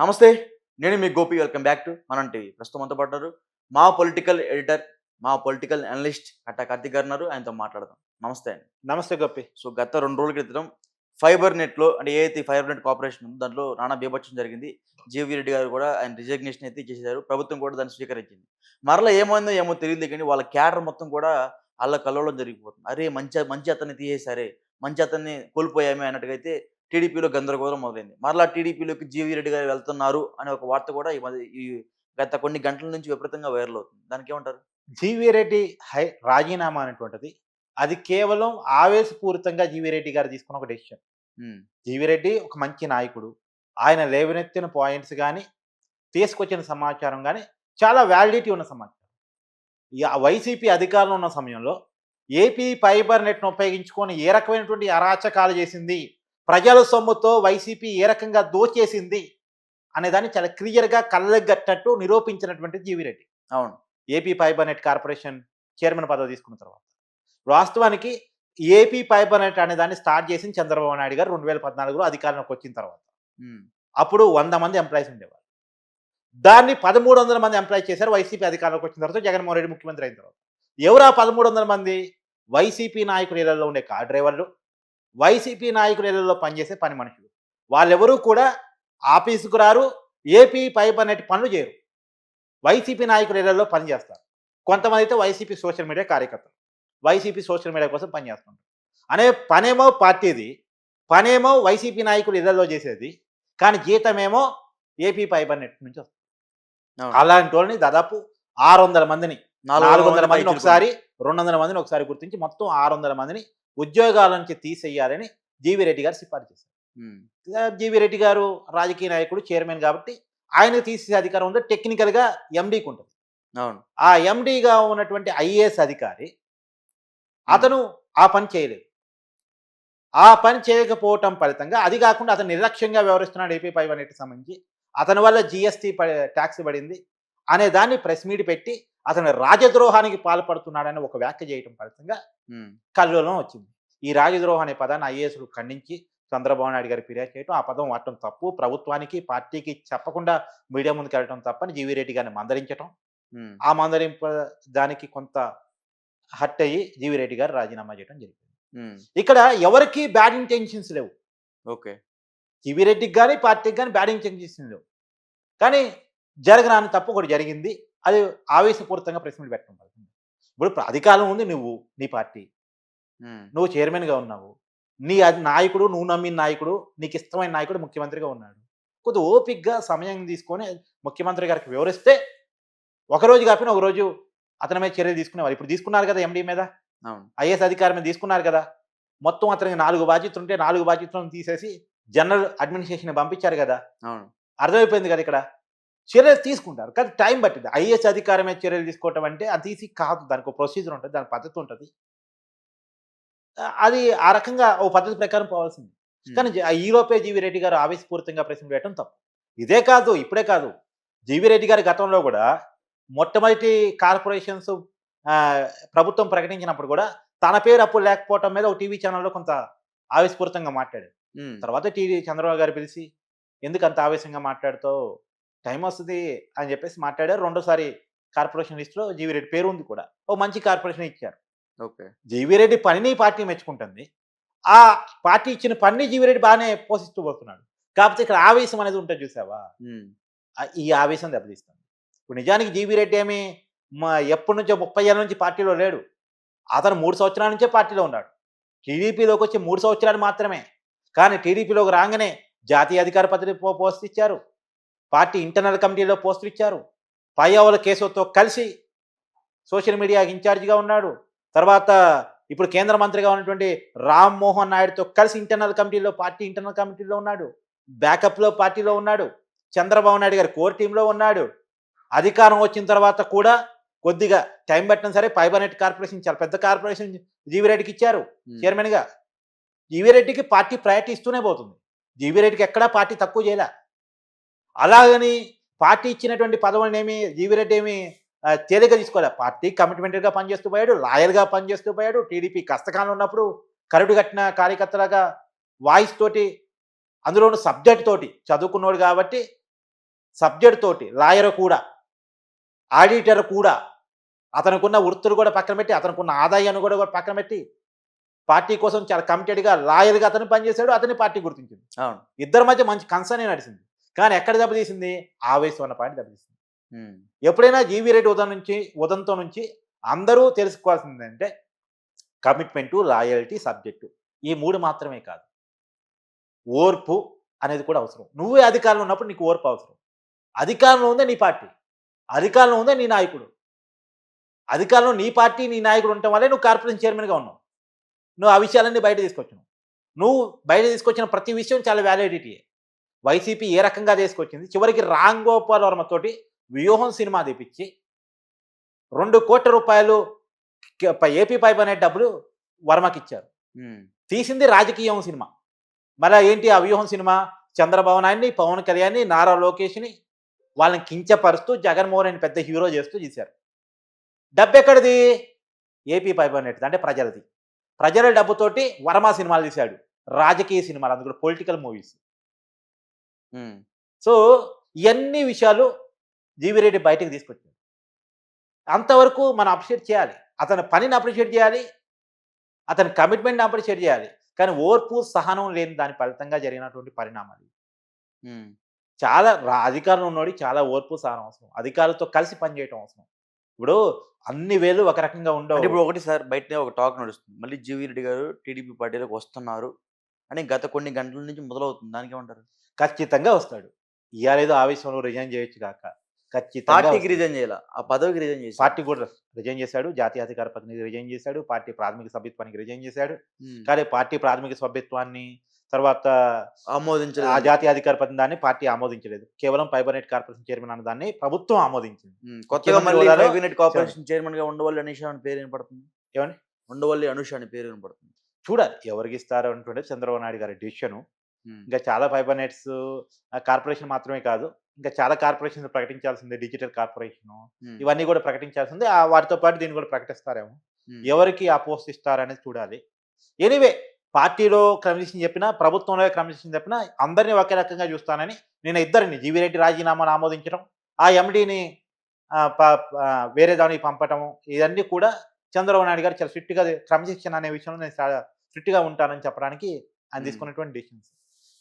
నమస్తే నేను మీ Gopi. Welcome back to Manam TV. ప్రస్తుతం అంతా పడ్డారు మా పొలిటికల్ ఎడిటర్ మా పొలిటికల్ అనలిస్ట్ కట్టా కార్తిక్ గారు ఉన్నారు. ఆయనతో మాట్లాడదాం. నమస్తే అండి. నమస్తే గోపి. సో గత రెండు రోజుల క్రితం ఫైబర్ నెట్లో అంటే ఏదైతే ఫైబర్ నెట్ కార్పొరేషన్ ఉందో దాంట్లో నానా బీభత్సం జరిగింది. జీవీ రెడ్డి గారు కూడా ఆయన రిజగ్నేషన్ అయితే ఇచ్చేసారు ప్రభుత్వం కూడా దాన్ని స్వీకరించింది. మరలా ఏమైందో ఏమో తెలియదు కానీ వాళ్ళ క్యాడర్ మొత్తం కూడా అల్ల కలవడం జరిగిపోతుంది. అరే మంచి మంచి అతన్ని తీసేసారే మంచి అతన్ని కోల్పోయామే అన్నట్టుగా అయితే టీడీపీలో గందరగోళం మొదలైంది. మరలా టీడీపీలోకి జీవీ రెడ్డి గారు వెళ్తున్నారు అనే ఒక వార్త కూడా ఈ మధ్య ఈ గత కొన్ని గంటల నుంచి విపరీతంగా వైరల్ అవుతుంది. దానికి ఏమంటారు జీవీ రెడ్డి హై రాజీనామా అనేటువంటిది అది కేవలం ఆవేశపూరితంగా జీవీ రెడ్డి గారు తీసుకున్న ఒక డెసిషన్. జీవీ రెడ్డి ఒక మంచి నాయకుడు. ఆయన లేవనెత్తిన పాయింట్స్ కానీ తీసుకొచ్చిన సమాచారం కానీ చాలా వ్యాలిడిటీ ఉన్న సమాచారం. ఈ వైసీపీ అధికారంలో ఉన్న సమయంలో ఏపీ ఫైబర్ నెట్ను ఉపయోగించుకొని ఏ రకమైనటువంటి అరాచకాలు చేసింది? ప్రజల సొమ్ముతో వైసీపీ ఏ రకంగా దోచేసింది? అనేదాన్ని చాలా క్లియర్గా కళ్ళగట్టట్టు నిరూపించినటువంటి జీవీ రెడ్డి అవును AP fibre net corporation chairman పదవి తీసుకున్న తర్వాత. వాస్తవానికి ఏపీ ఫైబర్ నెట్ అనే దాన్ని స్టార్ట్ చేసింది చంద్రబాబు నాయుడు గారు రెండు వేల పద్నాలుగులో అధికారంలోకి వచ్చిన తర్వాత. అప్పుడు వంద మంది ఎంప్లాయీస్ ఉండేవారు దాన్ని పదమూడు వందల మంది ఎంప్లాయ్ చేశారు వైసీపీ అధికారంలోకి వచ్చిన తర్వాత జగన్మోహన్ రెడ్డి ముఖ్యమంత్రి అయిన తర్వాత. ఎవరు ఆ పదమూడు వందల మంది? వైసీపీ నాయకుల ఇళ్ళలో ఉండే కార్ డ్రైవర్లు వైసీపీ నాయకుల ఇళ్ళలో పనిచేసే పని మనుషులు. వాళ్ళెవరూ కూడా ఆఫీసుకు రారు ఏపీ ఫైబర్ నెట్ పనులు చేయరు. వైసీపీ నాయకుల ఇళ్ళలో పనిచేస్తారు కొంతమంది అయితే వైసీపీ సోషల్ మీడియా కార్యకర్తలు. వైసీపీ సోషల్ మీడియా కోసం పనిచేస్తుంటారు అనే పనేమో పార్టీది పనేమో వైసీపీ నాయకులు ఇళ్ళలో చేసేది కానీ జీతమేమో ఏపీ ఫైబర్ నెట్ నుంచి వస్తుంది. అలాంటి వాళ్ళని దాదాపు ఆరు వందల మందిని నాలుగు వందల మందిని ఒకసారి రెండు వందల మందిని ఒకసారి గుర్తించి మొత్తం ఆరు వందల మందిని ఉద్యోగాల నుంచి తీసేయాలని జీవీ రెడ్డి గారు సిఫార్సు చేశారు. జీవీ రెడ్డి గారు రాజకీయ నాయకుడు చైర్మన్ కాబట్టి ఆయన తీసే అధికారం ఉందో టెక్నికల్గా ఎండీకి ఉంటుంది. అవును. ఆ ఎండీగా ఉన్నటువంటి ఐఏఎస్ అధికారి అతను ఆ పని చేయలేదు. ఆ పని చేయకపోవటం ఫలితంగా అది కాకుండా అతను నిర్లక్ష్యంగా వ్యవహరిస్తున్నాడు ఏపీ ఫైవ్ అన్నిటికి సంబంధించి. అతని వల్ల జిఎస్టీ ట్యాక్స్ పడింది అనే దాన్ని ప్రెస్ మీట్ పెట్టి అతను రాజద్రోహానికి పాల్పడుతున్నాడని ఒక వ్యాఖ్య చేయటం ఫలితంగా కల్లోలం వచ్చింది. ఈ రాజద్రోహం అనే పదాన్ని ఐఏఎస్లు ఖండించి చంద్రబాబు నాయుడు గారి ఫిర్యాదు చేయటం ఆ పదం వాడటం తప్పు. ప్రభుత్వానికి పార్టీకి చెప్పకుండా మీడియా ముందుకు వెళ్ళటం తప్పని జీవీ రెడ్డి గారిని ఉమ్, ఆ మందలింప దానికి కొంత హట్ అయ్యి జీవీ రెడ్డి గారు రాజీనామా చేయడం జరిగింది. ఇక్కడ ఎవరికి బ్యాడ్ ఇంటెన్షన్స్ లేవు. ఓకే. జీవీ రెడ్డికి కానీ పార్టీకి కానీ బ్యాడ్ ఇంటెన్షన్స్ లేవు. కానీ జరగరాని తప్పు ఒకటి జరిగింది. అది ఆవేశపూరితంగా ప్రెస్ మీట్ పెట్టడం ఇప్పుడు అధికారం ఉంది నువ్వు నీ పార్టీ. నువ్వు చైర్మన్గా ఉన్నావు. నీ అది నాయకుడు నువ్వు నమ్మిన నాయకుడు నీకు ఇష్టమైన నాయకుడు ముఖ్యమంత్రిగా ఉన్నాడు. కొద్ది ఓపిక్గా సమయం తీసుకొని ముఖ్యమంత్రి గారికి వివరిస్తే ఒకరోజు కాకపోయినా ఒక రోజు అతని మీద చర్యలు తీసుకునేవారు. ఇప్పుడు తీసుకున్నారు కదా ఎండీ మీద? ఐఏఎస్ అధికారి మీద తీసుకున్నారు కదా? మొత్తం అతనికి నాలుగు బాధ్యతలు ఉంటే నాలుగు బాధ్యతలను తీసేసి జనరల్ అడ్మినిస్ట్రేషన్ పంపించారు కదా? అర్థమైపోయింది కదా ఇక్కడ? చర్యలు తీసుకుంటారు. కానీ టైం పట్టింది ఐఏఎస్ అధికారి మీద చర్యలు తీసుకోవటం అంటే అది తీసి కాదు. దానికి ఒక ప్రొసీజర్ ఉంటుంది. దానికి పద్ధతి ఉంటుంది. అది ఆ రకంగా ఓ పద్ధతి ప్రకారం పోవాల్సింది. కానీ జ- ఈ లోపే జీవి రెడ్డి గారు ఆవేశపూరితంగా ప్రశ్న వేయటం తప్పు. ఇదే కాదు ఇప్పుడే కాదు. జీవి రెడ్డి గారి గతంలో కూడా మొట్టమొదటి కార్పొరేషన్స్ ఆ, ప్రభుత్వం ప్రకటించినప్పుడు కూడా తన పేరు అప్పుడు లేకపోవటం మీద ఒక టీవీ ఛానల్లో కొంత ఆవేశపూరితంగా మాట్లాడారు. ఉమ్, తర్వాత టీవీ చంద్రబాబు గారు పిలిచి ఎందుకు అంత ఆవేశంగా మాట్లాడుతావు? టైం వస్తుంది అని చెప్పేసి మాట్లాడారు. రెండోసారి కార్పొరేషన్ లిస్టులో జీవి రెడ్డి పేరు ఉంది కూడా. ఓ మంచి కార్పొరేషన్ ఇచ్చారు. ఓకే. జీవిరెడ్డి పనిని పార్టీ మెచ్చుకుంటుంది. ఆ పార్టీ ఇచ్చిన పనిని జీవిరెడ్డి బాగానే పోషిస్తూ పోతున్నాడు. కాకపోతే ఇక్కడ ఆవేశం అనేది ఉంటుంది చూసావా? ఈ ఆవేశం దెబ్బతీస్తుంది. ఇప్పుడు నిజానికి జీవిరెడ్డి ఏమి మా ఎప్పటి నుంచో ముప్పై ఏళ్ళ నుంచి పార్టీలో లేడు. అతను మూడు సంవత్సరాల నుంచే పార్టీలో ఉన్నాడు. టీడీపీలోకి వచ్చి మూడు సంవత్సరాలు మాత్రమే. కానీ టీడీపీలోకి రాగానే జాతీయ అధికార పత్రిక పోస్ట్ ఇచ్చారు. పార్టీ ఇంటర్నల్ కమిటీలో పోస్టులు ఇచ్చారు. పయ్యావుల కేశవతో కలిసి సోషల్ మీడియా ఇన్ఛార్జిగా ఉన్నాడు. తర్వాత ఇప్పుడు కేంద్ర మంత్రిగా ఉన్నటువంటి రామ్మోహన్ నాయుడుతో కలిసి ఇంటర్నల్ కమిటీలో పార్టీ ఇంటర్నల్ కమిటీలో ఉన్నాడు. బ్యాకప్లో పార్టీలో ఉన్నాడు. చంద్రబాబు నాయుడు గారి కోర్ టీంలో ఉన్నాడు. అధికారం వచ్చిన తర్వాత కూడా కొద్దిగా టైం పట్టిన సరే ఫైబర్ నెట్ కార్పొరేషన్ చాలా పెద్ద కార్పొరేషన్ జీవిరెడ్డికి ఇచ్చారు చైర్మన్గా. జీవిరెడ్డికి పార్టీ ప్రయారిటీ ఇస్తూనే పోతుంది. జీవిరెడ్డికి ఎక్కడా పార్టీ తక్కువ చేయలే. అలాగని పార్టీ ఇచ్చినటువంటి పదవులను ఏమి జీవిరెడ్డి ఏమి తేలిక తీసుకోలే. పార్టీ కమిట్మెంట్గా పనిచేస్తూ పోయాడు లాయర్గా పనిచేస్తూ పోయాడు టీడీపీ కష్టకాలం ఉన్నప్పుడు కరుడు కట్టిన కార్యకర్తలాగా వాయిస్ తోటి అందులోను సబ్జెక్ట్ తోటి చదువుకున్నాడు కాబట్టి సబ్జెక్ట్ తోటి లాయర్ కూడా ఆడిటర్ కూడా అతనుకున్న వృత్తులు కూడా పక్కన పెట్టి అతనుకున్న ఆదాయాన్ని కూడా కూడా పక్కన పెట్టి పార్టీ కోసం చాలా కమిటెడ్గా లాయర్గా అతను పనిచేశాడు అతని పార్టీ గుర్తించింది. అవును. ఇద్దరి మధ్య మంచి కన్సర్నే నడిచింది. కానీ ఎక్కడ దెబ్బతీసింది? ఆవేశం అన్న పాయింట్ దెబ్బతీసింది. ఎప్పుడైనా జీవీ రెడ్డి ఉదయం నుంచి ఉదంతో నుంచి అందరూ తెలుసుకోవాల్సింది అంటే కమిట్మెంటు లాయల్టీ సబ్జెక్టు. ఈ మూడు మాత్రమే కాదు. ఓర్పు అనేది కూడా అవసరం. నువ్వే అధికారంలో ఉన్నప్పుడు నీకు ఓర్పు అవసరం. అధికారంలో ఉందే నీ పార్టీ. అధికారంలో ఉందే నీ నాయకుడు. అధికారంలో నీ పార్టీ నీ నాయకుడు ఉండటం వల్లే నువ్వు కార్పొరేషన్ చైర్మన్గా ఉన్నావు. నువ్వు ఆ విషయాలన్నీ బయట తీసుకొచ్చినావు. నువ్వు బయట తీసుకొచ్చిన ప్రతి విషయం చాలా వ్యాలిడిటీ వైసీపీ ఏ రకంగా తీసుకొచ్చింది? చివరికి రామ్ గోపాల్ వర్మతోటి వ్యూహం సినిమా తెప్పించి రెండు కోట్ల రూపాయలు ఏపీ పైప్ అనే డబ్బులు వర్మకి ఇచ్చారు ఉమ్. తీసింది రాజకీయం సినిమా. మరి ఏంటి ఆ వ్యూహం సినిమా? చంద్రబాబు నాయుడిని పవన్ కళ్యాణ్ని నారా లోకేష్ని వాళ్ళని కించపరుస్తూ జగన్మోహన్ రెడ్డి పెద్ద హీరో చేస్తూ చేశారు డబ్బు ఎక్కడిది ఏపీ పైప్ అనేది అంటే ప్రజలది. ప్రజల డబ్బుతోటి వర్మ సినిమాలు తీశాడు. రాజకీయ సినిమాలు అందులో పొలిటికల్ మూవీస్. సో ఇవన్నీ విషయాలు జీవిరెడ్డి బయటకు తీసుకొచ్చాడు. అంతవరకు మనం అప్రిషియేట్ చేయాలి. అతని పనిని అప్రిషియేట్ చేయాలి. అతని కమిట్మెంట్ని అప్రిషియేట్ చేయాలి. కానీ ఓర్పు సహనం లేని దాని ఫలితంగా జరిగినటువంటి పరిణామాలు. చాలా అధికారంలో ఉన్నోడి చాలా ఓర్పు సహనం అవసరం. అధికారులతో కలిసి పనిచేయటం అవసరం. ఇప్పుడు అన్ని వేలు ఒక రకంగా ఉండవు. ఇప్పుడు ఒకటి సార్ బయటనే ఒక టాక్ నడుస్తుంది. మళ్ళీ జీవీ రెడ్డి గారు టీడీపీ పార్టీలోకి వస్తున్నారు అని గత కొన్ని గంటల నుంచి మొదలవుతుంది. దానికి ఏమంటారు? ఖచ్చితంగా వస్తాడు. ఇవాళ ఏదో ఆవేశంలో రిజైన్ చేయొచ్చు కాక ఖచ్చితంగా పార్టీకి. రిజైన్ చేయాల? ఆ పదవికి రిజైన్ చేసి పార్టీ కూడా రిజైన్ చేశాడు. జాతీయ అధికార ప్రతినిధి రిజైన్ చేశాడు. పార్టీ ప్రాథమిక సభ్యత్వానికి రిజైన్ చేశాడు. కానీ పార్టీ ప్రాథమిక సభ్యత్వాన్ని తర్వాత ఆ ఆమోదించలేదు జాతీయ అధికార ప్రతినిధాన్ని పార్టీ ఆమోదించలేదు. కేవలం ఫైబర్ కార్పొరేషన్ చైర్మన్ అన్న దాన్ని ప్రభుత్వం ఆమోదించింది. కొత్తగా మళ్ళీ కార్పొరేషన్ చైర్మన్గా ఉండవల్లి అనుష అని పేరు వినపడుతుంది. ఏమని? ఉండవల్లి అనుష అని పేరు వినపడుతుంది. చూడాలి. ఎవరికి ఇస్తారు అంటుండే చంద్రబాబు నాయుడు గారి డిసిషన్. ఇంకా చాలా ఫైబర్ నెట్స్ కార్పొరేషన్ మాత్రమే కాదు ఇంకా చాలా కార్పొరేషన్ ప్రకటించాల్సిందే డిజిటల్ కార్పొరేషన్. ఇవన్నీ కూడా ప్రకటించాల్సిందే ఆ వాటితో పాటు దీన్ని కూడా ప్రకటిస్తారేమో. ఎవరికి ఆ పోస్ట్ ఇస్తారనేది చూడాలి ఎనీవే పార్టీలో క్రమశిక్షణ చెప్పినా ప్రభుత్వంలో క్రమశిక్షణ చెప్పినా అందరినీ ఒకే రకంగా చూస్తానని నేను ఇద్దరిని జీవిరెడ్డి రాజీనామాను ఆమోదించడం ఆ ఎండీని వేరే దానికి పంపటం ఇవన్నీ కూడా చంద్రబాబు నాయుడు గారు చాలా స్ట్రిక్ట్గా క్రమశిక్షణ అనే విషయంలో నేను చాలా స్ట్రిక్ట్గా ఉంటానని చెప్పడానికి ఆయన. తీసుకున్నటువంటి డిసిషన్స్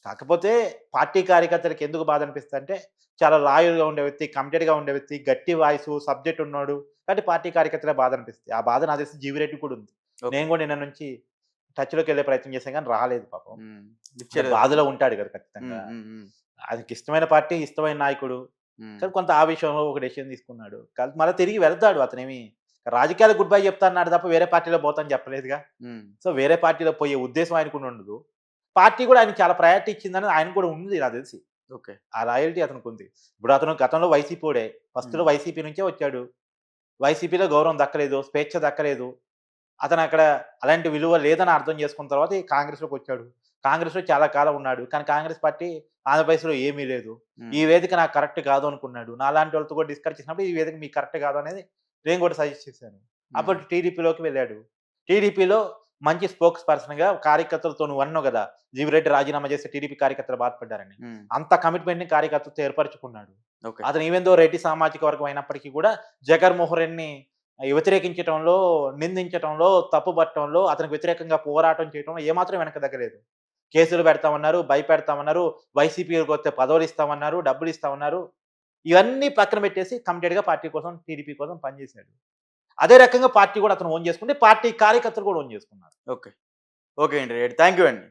కాకపోతే పార్టీ కార్యకర్తలకు ఎందుకు బాధ అనిపిస్తుంది అంటే చాలా లాయల్గా ఉండే వ్యక్తి కమిటెడ్గా ఉండే వ్యక్తి గట్టి వాయిస్ సబ్జెక్ట్ ఉన్నాడు కాబట్టి పార్టీ కార్యకర్తల బాధ అనిపిస్తుంది ఆ బాధ నా తెలిసి జీవిరెడ్డి కూడా ఉంది. నేను కూడా నిన్న నుంచి టచ్లోకి వెళ్ళే ప్రయత్నం చేశాను కానీ రాలేదు పాపం. బాధలో ఉంటాడు కదా ఖచ్చితంగా. ఆయనకి ఇష్టమైన పార్టీ ఇష్టమైన నాయకుడు. కానీ కొంత ఆ విషయంలో ఒక డెసిషన్ తీసుకున్నాడు. కానీ మళ్ళీ తిరిగి వెళ్తాడు అతనేమి రాజకీయాలు గుడ్ బై చెప్తాన్నాడు తప్ప వేరే పార్టీలో పోతాను చెప్పలేదుగా. సో వేరే పార్టీలో పోయే ఉద్దేశం ఆయనకు ఉండదు. పార్టీ కూడా ఆయన చాలా ప్రయారిటీ ఇచ్చిందని ఆయన కూడా ఉంది నాకు తెలిసి. ఓకే. ఆ రాయల్టీ అతనికి ఉంది ఇప్పుడు అతను గతంలో వైసీపీడే. ఫస్ట్లో. వైసీపీ నుంచే వచ్చాడు. వైసీపీలో గౌరవం దక్కలేదు స్వేచ్ఛ దక్కలేదు. అతను అక్కడ అలాంటి విలువ లేదని అర్థం చేసుకున్న తర్వాత ఈ కాంగ్రెస్లోకి వచ్చాడు. కాంగ్రెస్లో చాలా కాలం ఉన్నాడు. కానీ కాంగ్రెస్ పార్టీ ఆంధ్రప్రదేశ్లో ఏమీ లేదు. ఈ వేదిక నాకు కరెక్ట్ కాదు అనుకున్నాడు. నా లాంటి వాళ్ళతో కూడా డిస్కస్ చేసినప్పుడు ఈ వేదిక మీకు కరెక్ట్ కాదు అనేది నేను కూడా సజెస్ట్ చేశాను. అప్పుడు టీడీపీలోకి వెళ్ళాడు. టీడీపీలో మంచి స్పోక్స్ పర్సన్గా కార్యకర్తలతో నువ్వు అన్నావు కదా జీవిరెడ్డి రాజీనామా చేస్తే టీడీపీ కార్యకర్తలు బాధపడ్డారని. అంత కమిట్మెంట్ని కార్యకర్తలతో ఏర్పరచుకున్నాడు. అతను ఈవెందో రెడ్డి సామాజిక వర్గం అయినప్పటికీ కూడా జగన్మోహన్ రెడ్డిని వ్యతిరేకించడంలో నిందించడంలో తప్పుపట్టడంలో అతనికి వ్యతిరేకంగా పోరాటం చేయడంలో ఏమాత్రం వెనక దగ్గలేదు కేసులు పెడతామన్నారు భయపెడతామన్నారు వైసీపీకి వస్తే పదవులు ఇస్తామన్నారు డబ్బులు ఇస్తామన్నారు. ఇవన్నీ పక్కన పెట్టేసి కమిటెడ్గా పార్టీ కోసం టీడీపీ కోసం పనిచేశాడు. అదే రకంగా పార్టీ కూడా అతను ఓన్ చేసుకుంటే పార్టీ కార్యకర్తలు కూడా ఓన్ చేసుకున్నారు. ఓకే. ఓకే అండి. థ్యాంక్ యూ అండి.